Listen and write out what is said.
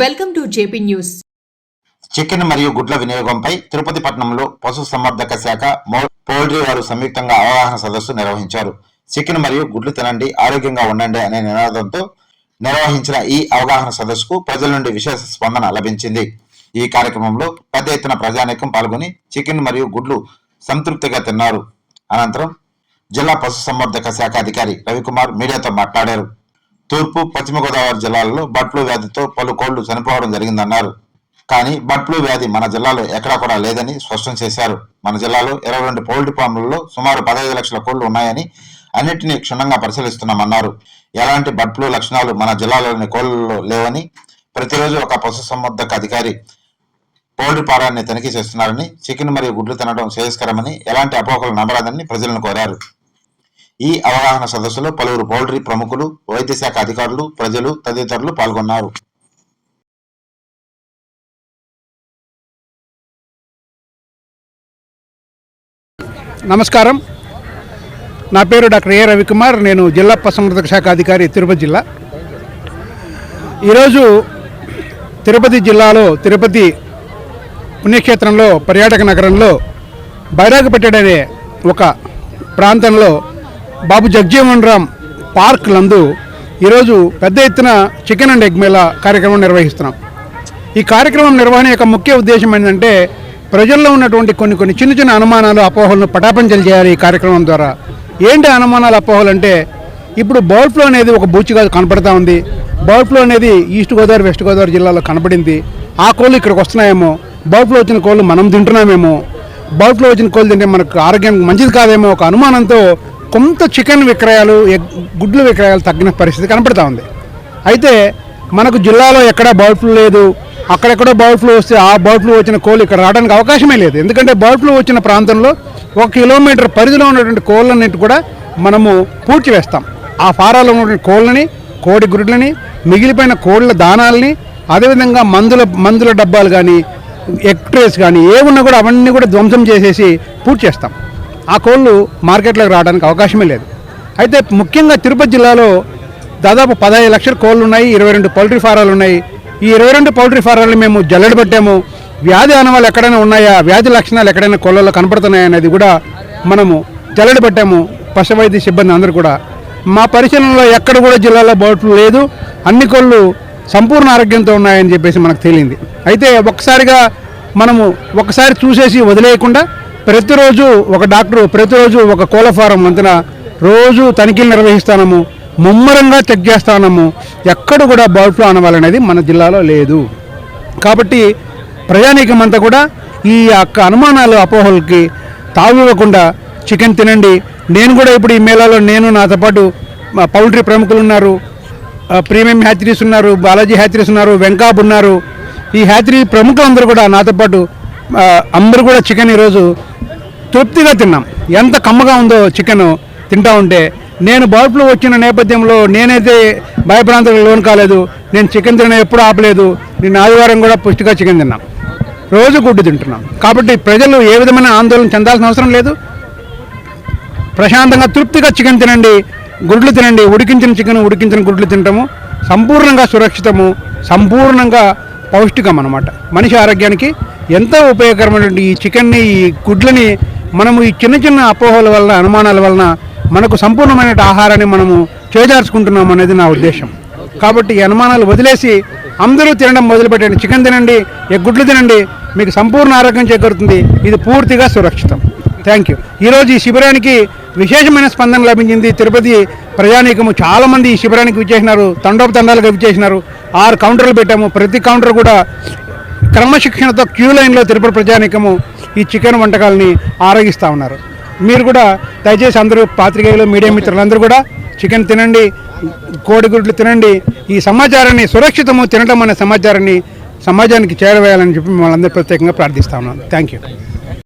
Welcome to JP news. Chicken మరియు గుడ్ల వినియోగంపై తిరుపతి పట్టణంలో పశు సంవర్ధక శాఖ పౌల్ట్రీ వారు సంయుక్తంగా అవగాహన సదస్సు నిర్వహించారు. చికెన్ మరియు గుడ్లు తినండి ఆరోగ్యంగా ఉండండి అనే నినాదంతో నిర్వహించిన ఈ అవగాహన సదస్సుకు ప్రజల నుండి విశేష స్పందన లభించింది. ఈ కార్యక్రమంలో పెద్ద ఎత్తున ప్రజానీకం పాల్గొని చికెన్ మరియు గుడ్లు సంతృప్తిగా తిన్నారు. అనంతరం జిల్లా పశు సంవర్ధక శాఖ అధికారి రవికుమార్ మీడియాతో మాట్లాడారు. తూర్పు పశ్చిమ గోదావరి జిల్లాలలో బర్డ్ ఫ్లూ వ్యాధితో పలు కోళ్ళు చనిపోవడం జరిగిందన్నారు. కానీ బర్డ్ ఫ్లూ వ్యాధి మన జిల్లాలో ఎక్కడా కూడా లేదని స్పష్టం చేశారు. మన జిల్లాలో ఇరవై రెండు పౌల్ట్రీ ఫామ్లలో సుమారు పదహైదు లక్షల కోళ్ళు ఉన్నాయని అన్నింటినీ క్షుణ్ణంగా పరిశీలిస్తున్నామన్నారు. ఎలాంటి బర్డ్ ఫ్లూ లక్షణాలు మన జిల్లాలోని కోళ్ళలో లేవని ప్రతిరోజు ఒక పశుసంవర్ధక అధికారి పౌల్ట్రీ ఫారాన్ని తనిఖీ చేస్తున్నారని చికెన్ మరియు గుడ్లు తినడం శ్రేయస్కరమని ఎలాంటి అపోహలు నమ్మరాదని ప్రజలను కోరారు. ఈ అవగాహన సదస్సులో పలువురు పౌల్ట్రీ ప్రముఖులు వైద్య శాఖ అధికారులు ప్రజలు తదితరులు పాల్గొన్నారు. నమస్కారం. నా పేరు డాక్టర్ ఏ రవికుమార్. నేను జిల్లా పశుసంవర్ధక శాఖ అధికారి తిరుపతి జిల్లా. ఈరోజు తిరుపతి జిల్లాలో తిరుపతి పుణ్యక్షేత్రంలో పర్యాటక నగరంలో బైరాగపెట్టడనే ఒక ప్రాంతంలో బాబు జగ్జీవన్ రామ్ పార్క్ నందు ఈరోజు పెద్ద ఎత్తున చికెన్ అండ్ ఎగ్ మేళా కార్యక్రమం నిర్వహిస్తున్నాం. ఈ కార్యక్రమం నిర్వహణ యొక్క ముఖ్య ఉద్దేశం ఏంటంటే ప్రజల్లో ఉన్నటువంటి కొన్ని కొన్ని చిన్న చిన్న అనుమానాలు అపోహలను పటాపంచలు చేయాలి ఈ కార్యక్రమం ద్వారా. ఏంటి అనుమానాలు అపోహలు అంటే ఇప్పుడు బర్డ్ ఫ్లూ అనేది ఒక బూచిగా కనపడతా ఉంది. బర్డ్ ఫ్లూ అనేది ఈస్ట్ గోదావరి వెస్ట్ గోదావరి జిల్లాలో కనపడింది ఆ కోళ్ళు ఇక్కడికి వస్తున్నాయేమో. బర్డ్ ఫ్లూ వచ్చిన కోళ్ళు మనం తింటున్నామేమో. బర్డ్ ఫ్లూ వచ్చిన కోళ్ళు తింటే మనకు ఆరోగ్యానికి మంచిది కాదేమో ఒక అనుమానంతో కొంత చికెన్ విక్రయాలు ఎగ్- గుడ్లు విక్రయాలు తగ్గిన పరిస్థితి కనపడతా ఉంది. అయితే మనకు జిల్లాలో ఎక్కడా బర్డ్ ఫ్లూ లేదు. అక్కడెక్కడో బర్డ్ ఫ్లూ వస్తే ఆ బర్డ్ ఫ్లూ వచ్చిన కోళ్ళు ఇక్కడ రావడానికి అవకాశమే లేదు. ఎందుకంటే బర్డ్ ఫ్లూ వచ్చిన ప్రాంతంలో ఒక కిలోమీటర్ పరిధిలో ఉన్నటువంటి కోళ్ళన్నిటి కూడా మనము పూడ్చి వేస్తాం. ఆ ఫారాలో ఉన్నటువంటి కోళ్ళని కోడి గుడ్లని మిగిలిపోయిన కోళ్ళ దానాలని అదేవిధంగా మందుల మందుల డబ్బాలు కానీ ఎగ్ ట్రేస్ కానీ ఏమున్నా కూడా అవన్నీ కూడా ధ్వంసం చేసేసి పూర్తి చేస్తాం ఆ కోళ్ళు మార్కెట్లోకి రావడానికి అవకాశమే లేదు. అయితే ముఖ్యంగా తిరుపతి జిల్లాలో దాదాపు పదహైదు లక్షల కోళ్ళు ఉన్నాయి ఇరవై రెండు పౌల్ట్రీ ఫారాలు ఉన్నాయి. ఈ ఇరవై రెండు పౌల్ట్రీ ఫారాలు మేము జల్లెడ పట్టాము వ్యాధి ఆనవాళ్ళు ఎక్కడైనా ఉన్నాయా? వ్యాధి లక్షణాలు ఎక్కడైనా కోళ్ళలో కనపడుతున్నాయా అనేది కూడా మనము జల్లెడ పట్టాము పశువైద్య సిబ్బంది అందరూ కూడా. మా పరిశీలనలో ఎక్కడ కూడా జిల్లాలో బోట్లు లేదు. అన్ని కోళ్ళు సంపూర్ణ ఆరోగ్యంతో ఉన్నాయని చెప్పేసి మనకు తేలింది. అయితే ఒక్కసారిగా మనము ఒకసారి చూసేసి వదిలేయకుండా ప్రతిరోజు ఒక డాక్టరు ప్రతిరోజు ఒక కోళ్ళ ఫారం వంతున రోజు తనిఖీలు నిర్వహిస్తానము ముమ్మరంగా చెక్ చేస్తానము. ఎక్కడ కూడా బర్డ్ ఫ్లూ అనవాలనేది మన జిల్లాలో లేదు. కాబట్టి ప్రజానీకం అంతా కూడా ఈ యొక్క అనుమానాలు అపోహలకి తావివ్వకుండా చికెన్ తినండి. నేను కూడా ఇప్పుడు ఈ మేళాలో నేను నాతో పాటు మా పౌల్ట్రీ ప్రముఖులు ఉన్నారు ప్రీమియం హ్యాచరీస్ ఉన్నారు బాలాజీ హ్యాచరీస్ ఉన్నారు వెంకాబ్ ఉన్నారు. ఈ హ్యాచరీ ప్రముఖులందరూ కూడా నాతో పాటు అందరూ కూడా చికెన్ ఈరోజు తృప్తిగా తిన్నాం. ఎంత కమ్మగా ఉందో చికెన్ తింటా ఉంటే. నేను బర్డ్ ఫ్లూ వచ్చిన నేపథ్యంలో నేనైతే భయప్రాంతాలకు లోన్ కాలేదు. నేను చికెన్ తినడం ఎప్పుడు ఆపలేదు. నేను ఆదివారం కూడా పుష్టిగా చికెన్ తిన్నాం. రోజు గుడ్డు తింటున్నాం. కాబట్టి ప్రజలు ఏ విధమైన ఆందోళన చెందాల్సిన అవసరం లేదు. ప్రశాంతంగా తృప్తిగా చికెన్ తినండి. గుడ్లు తినండి. ఉడికించిన చికెన్ ఉడికించిన గుడ్లు తినటము సంపూర్ణంగా సురక్షితము. సంపూర్ణంగా పౌష్టికం అన్నమాట. మనిషి ఆరోగ్యానికి ఎంతో ఉపయోగకరమైనటువంటి ఈ చికెన్ని ఈ గుడ్లని మనము ఈ చిన్న చిన్న అపోహల వలన అనుమానాల వలన మనకు సంపూర్ణమైన ఆహారాన్ని మనము చేజార్చుకుంటున్నాం అనేది నా ఉద్దేశం. కాబట్టి ఈ అనుమానాలు వదిలేసి అందరూ తినడం మొదలుపెట్టండి. చికెన్ తినండి ఎగ్ గుడ్లు తినండి మీకు సంపూర్ణ ఆరోగ్యం చేకూరుతుంది. ఇది పూర్తిగా సురక్షితం. థ్యాంక్ యూ ఈరోజు ఈ శిబిరానికి విశేషమైన స్పందన లభించింది. తిరుపతి ప్రజానీకము చాలామంది ఈ శిబిరానికి విచ్చేసినారు. తండోపతండాలుగా విచ్చేసినారు. ఆరు కౌంటర్లు పెట్టాము. ప్రతి కౌంటర్ కూడా క్రమశిక్షణతో క్యూ లైన్లో తిరుపతి ప్రజానీకము ఈ చికెన్ వంటకాలని ఆరగిస్తూ ఉన్నారు. మీరు కూడా దయచేసి అందరూ పాత్రికేయులు మీడియా మిత్రులందరూ కూడా చికెన్ తినండి కోడిగుడ్లు తినండి ఈ సమాచారాన్ని సురక్షితము తినడం అనే సమాచారాన్ని సమాజానికి చేరవేయాలని చెప్పి మిమ్మల్ని అందరూ ప్రత్యేకంగా ప్రార్థిస్తా ఉన్నాను. Thank you